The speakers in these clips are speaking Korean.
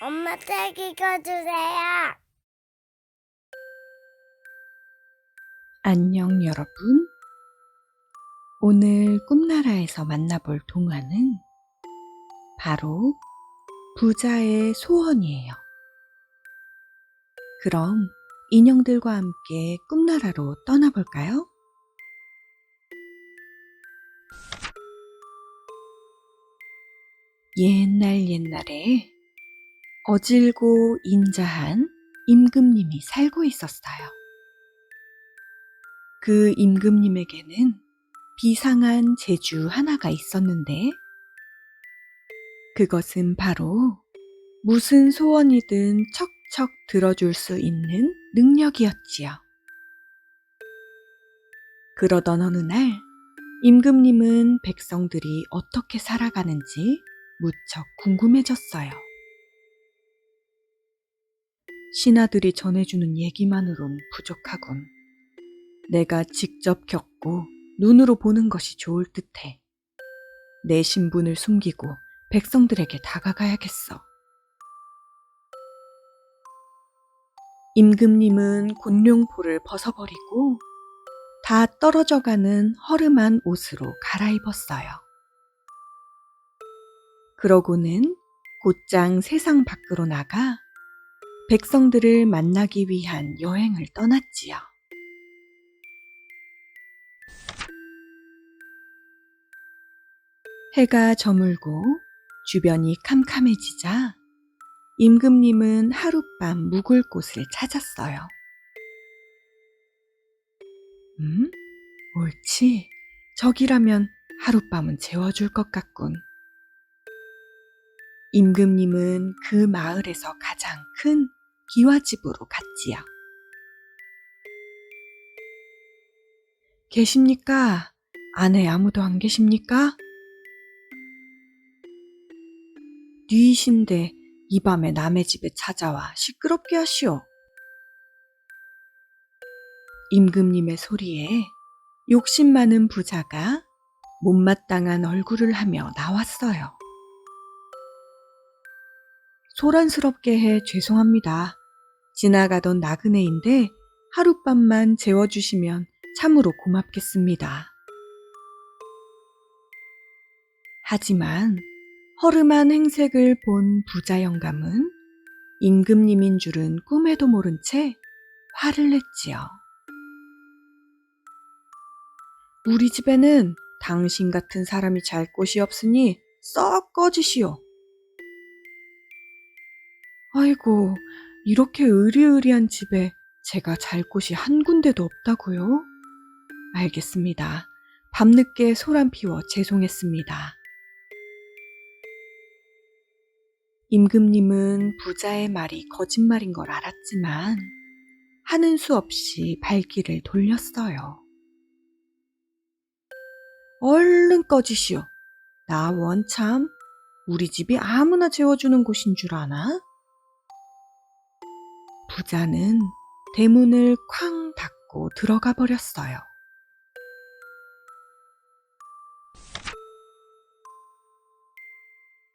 엄마 책 읽어주세요. 안녕 여러분. 오늘 꿈나라에서 만나볼 동화는 바로 부자의 소원이에요. 그럼 인형들과 함께 꿈나라로 떠나볼까요? 옛날 옛날에 어질고 인자한 임금님이 살고 있었어요. 그 임금님에게는 비상한 재주 하나가 있었는데, 그것은 바로 무슨 소원이든 척척 들어줄 수 있는 능력이었지요. 그러던 어느 날, 임금님은 백성들이 어떻게 살아가는지 무척 궁금해졌어요. 신하들이 전해주는 얘기만으론 부족하군. 내가 직접 겪고 눈으로 보는 것이 좋을 듯해. 내 신분을 숨기고 백성들에게 다가가야겠어. 임금님은 곤룡포를 벗어버리고 다 떨어져가는 허름한 옷으로 갈아입었어요. 그러고는 곧장 세상 밖으로 나가 백성들을 만나기 위한 여행을 떠났지요. 해가 저물고 주변이 캄캄해지자 임금님은 하룻밤 묵을 곳을 찾았어요. 음? 옳지. 저기라면 하룻밤은 재워줄 것 같군. 임금님은 그 마을에서 가장 큰 기와집으로 갔지요. 계십니까? 안에 아무도 안 계십니까? 뉘이신데 이 밤에 남의 집에 찾아와 시끄럽게 하시오. 임금님의 소리에 욕심 많은 부자가 못마땅한 얼굴을 하며 나왔어요. 소란스럽게 해 죄송합니다. 지나가던 나그네인데 하룻밤만 재워주시면 참으로 고맙겠습니다. 하지만 허름한 행색을 본 부자 영감은 임금님인 줄은 꿈에도 모른 채 화를 냈지요. 우리 집에는 당신 같은 사람이 잘 곳이 없으니 썩 꺼지시오. 아이고, 이렇게 의리의리한 집에 제가 잘 곳이 한 군데도 없다고요? 알겠습니다. 밤늦게 소란 피워 죄송했습니다. 임금님은 부자의 말이 거짓말인 걸 알았지만 하는 수 없이 발길을 돌렸어요. 얼른 꺼지시오. 나 원참 우리 집이 아무나 재워주는 곳인 줄 아나? 부자는 대문을 쾅 닫고 들어가 버렸어요.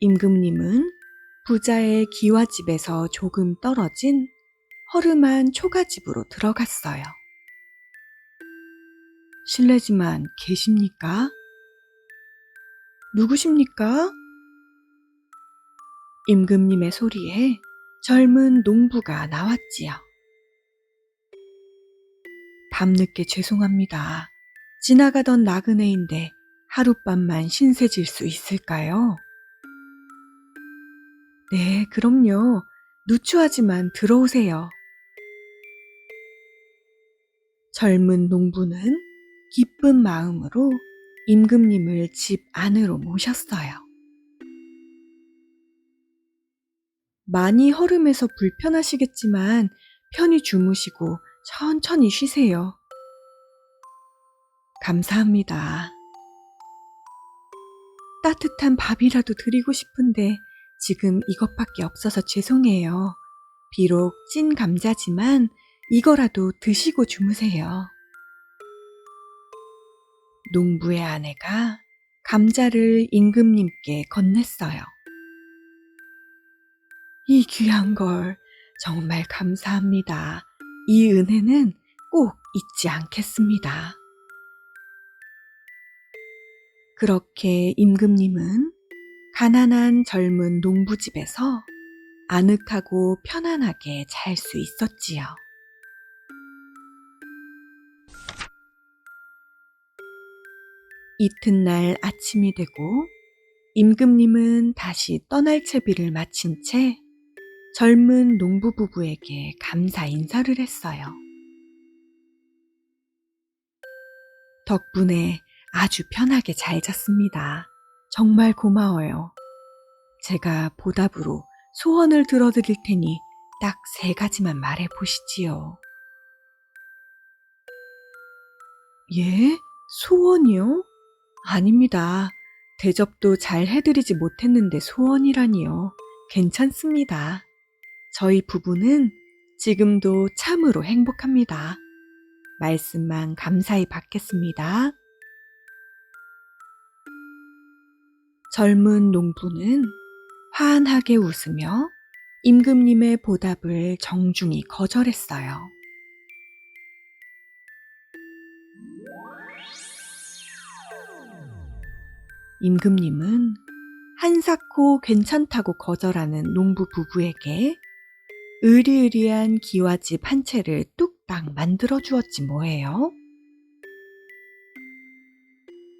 임금님은 부자의 기와집에서 조금 떨어진 허름한 초가집으로 들어갔어요. 실례지만 계십니까? 누구십니까? 임금님의 소리에 젊은 농부가 나왔지요. 밤늦게 죄송합니다. 지나가던 나그네인데 하룻밤만 신세 질 수 있을까요? 네, 그럼요. 누추하지만 들어오세요. 젊은 농부는 기쁜 마음으로 임금님을 집 안으로 모셨어요. 많이 허름해서 불편하시겠지만 편히 주무시고 천천히 쉬세요. 감사합니다. 따뜻한 밥이라도 드리고 싶은데 지금 이것밖에 없어서 죄송해요. 비록 찐 감자지만 이거라도 드시고 주무세요. 농부의 아내가 감자를 임금님께 건넸어요. 이 귀한 걸 정말 감사합니다. 이 은혜는 꼭 잊지 않겠습니다. 그렇게 임금님은 가난한 젊은 농부집에서 아늑하고 편안하게 잘 수 있었지요. 이튿날 아침이 되고 임금님은 다시 떠날 채비를 마친 채 젊은 농부 부부에게 감사 인사를 했어요. 덕분에 아주 편하게 잘 잤습니다. 정말 고마워요. 제가 보답으로 소원을 들어드릴 테니 딱 세 가지만 말해 보시지요. 예? 소원이요? 아닙니다. 대접도 잘 해드리지 못했는데 소원이라니요. 괜찮습니다. 저희 부부는 지금도 참으로 행복합니다. 말씀만 감사히 받겠습니다. 젊은 농부는 환하게 웃으며 임금님의 보답을 정중히 거절했어요. 임금님은 한사코 괜찮다고 거절하는 농부 부부에게 의리의리한 기와집 한 채를 뚝딱 만들어 주었지 뭐예요.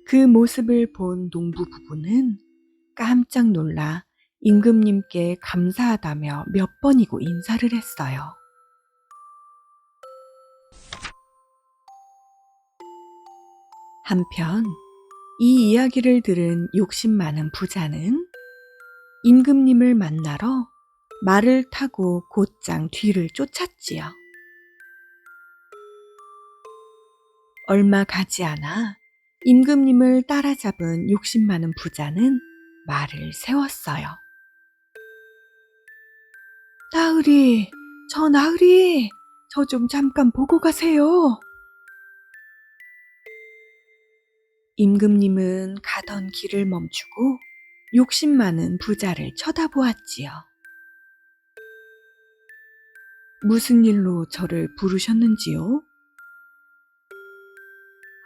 그 모습을 본 농부 부부는 깜짝 놀라 임금님께 감사하다며 몇 번이고 인사를 했어요. 한편 이 이야기를 들은 욕심 많은 부자는 임금님을 만나러 말을 타고 곧장 뒤를 쫓았지요. 얼마 가지 않아 임금님을 따라잡은 욕심 많은 부자는 말을 세웠어요. 나으리, 저 나으리, 저 좀 잠깐 보고 가세요. 임금님은 가던 길을 멈추고 욕심 많은 부자를 쳐다보았지요. 무슨 일로 저를 부르셨는지요?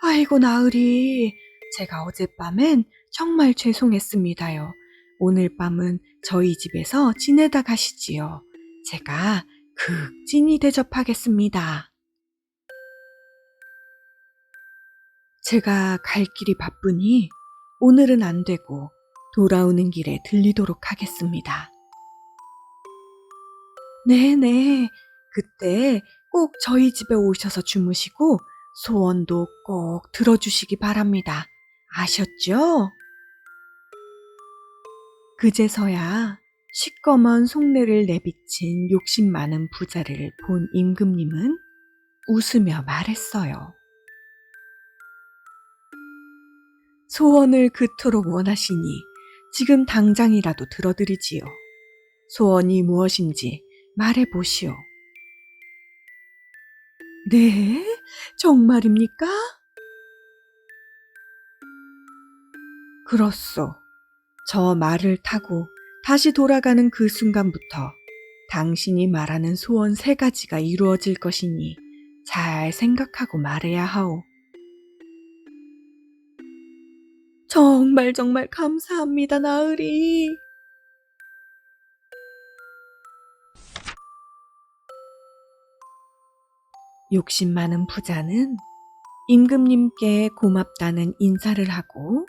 아이고, 나으리. 제가 어젯밤엔 정말 죄송했습니다요. 오늘 밤은 저희 집에서 지내다 가시지요. 제가 극진히 대접하겠습니다. 제가 갈 길이 바쁘니 오늘은 안 되고 돌아오는 길에 들리도록 하겠습니다. 네네. 그때 꼭 저희 집에 오셔서 주무시고 소원도 꼭 들어주시기 바랍니다. 아셨죠? 그제서야 시꺼먼 속내를 내비친 욕심 많은 부자를 본 임금님은 웃으며 말했어요. 소원을 그토록 원하시니 지금 당장이라도 들어드리지요. 소원이 무엇인지 말해 보시오. 네? 정말입니까? 그렇소. 저 말을 타고 다시 돌아가는 그 순간부터 당신이 말하는 소원 세 가지가 이루어질 것이니 잘 생각하고 말해야 하오. 정말 정말 감사합니다, 나으리. 욕심 많은 부자는 임금님께 고맙다는 인사를 하고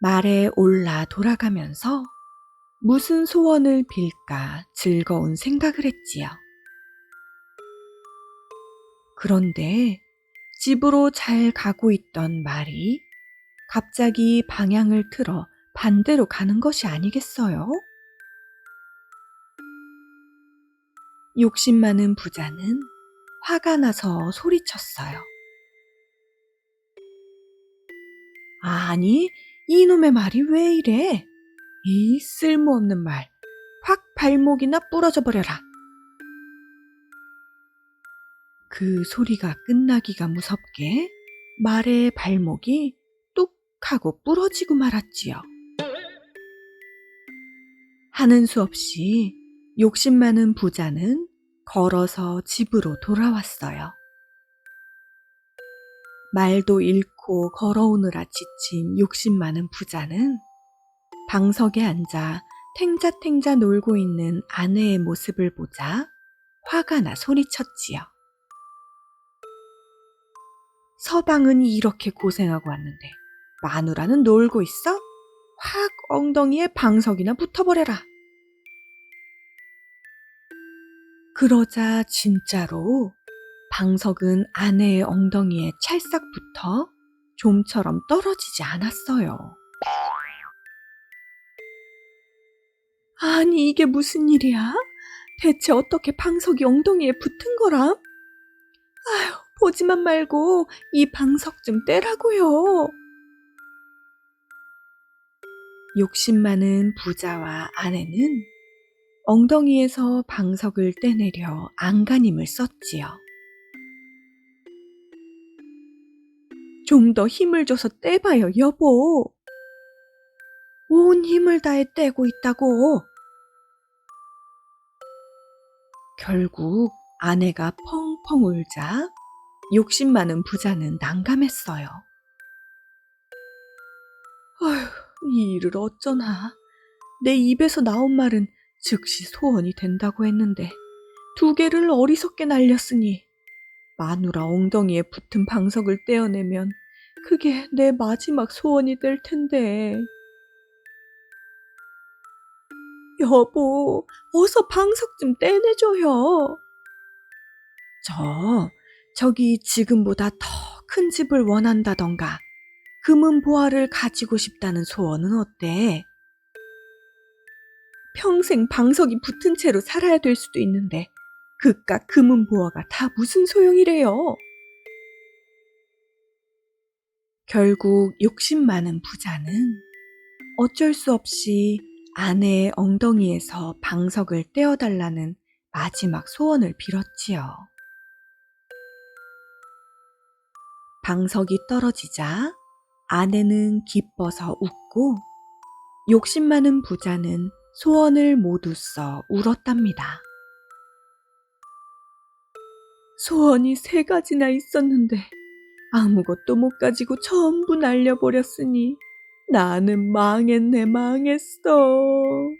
말에 올라 돌아가면서 무슨 소원을 빌까 즐거운 생각을 했지요. 그런데 집으로 잘 가고 있던 말이 갑자기 방향을 틀어 반대로 가는 것이 아니겠어요? 욕심 많은 부자는 화가 나서 소리쳤어요. 아니, 이놈의 말이 왜 이래? 이 쓸모없는 말. 확 발목이나 부러져 버려라. 그 소리가 끝나기가 무섭게 말의 발목이 뚝 하고 부러지고 말았지요. 하는 수 없이 욕심 많은 부자는 걸어서 집으로 돌아왔어요. 말도 잃고 걸어오느라 지친 욕심 많은 부자는 방석에 앉아 탱자탱자 놀고 있는 아내의 모습을 보자 화가 나 소리쳤지요. 서방은 이렇게 고생하고 왔는데 마누라는 놀고 있어? 확 엉덩이에 방석이나 붙어버려라. 그러자 진짜로 방석은 아내의 엉덩이에 찰싹 붙어 좀처럼 떨어지지 않았어요. 아니, 이게 무슨 일이야? 대체 어떻게 방석이 엉덩이에 붙은 거람? 아휴, 보지만 말고 이 방석 좀 떼라고요. 욕심 많은 부자와 아내는 엉덩이에서 방석을 떼내려 안간힘을 썼지요. 좀 더 힘을 줘서 떼봐요, 여보. 온 힘을 다해 떼고 있다고. 결국 아내가 펑펑 울자 욕심 많은 부자는 난감했어요. 아휴, 이 일을 어쩌나. 내 입에서 나온 말은 즉시 소원이 된다고 했는데 두 개를 어리석게 날렸으니 마누라 엉덩이에 붙은 방석을 떼어내면 그게 내 마지막 소원이 될 텐데. 여보, 어서 방석 좀 떼내줘요. 저, 저기 지금보다 더 큰 집을 원한다던가, 금은 보화를 가지고 싶다는 소원은 어때? 평생 방석이 붙은 채로 살아야 될 수도 있는데, 그깟 금은 보화가 다 무슨 소용이래요? 결국 욕심 많은 부자는 어쩔 수 없이 아내의 엉덩이에서 방석을 떼어달라는 마지막 소원을 빌었지요. 방석이 떨어지자 아내는 기뻐서 웃고 욕심 많은 부자는 소원을 모두 써 울었답니다. 소원이 세 가지나 있었는데 아무것도 못 가지고 전부 날려버렸으니 나는 망했네, 망했어.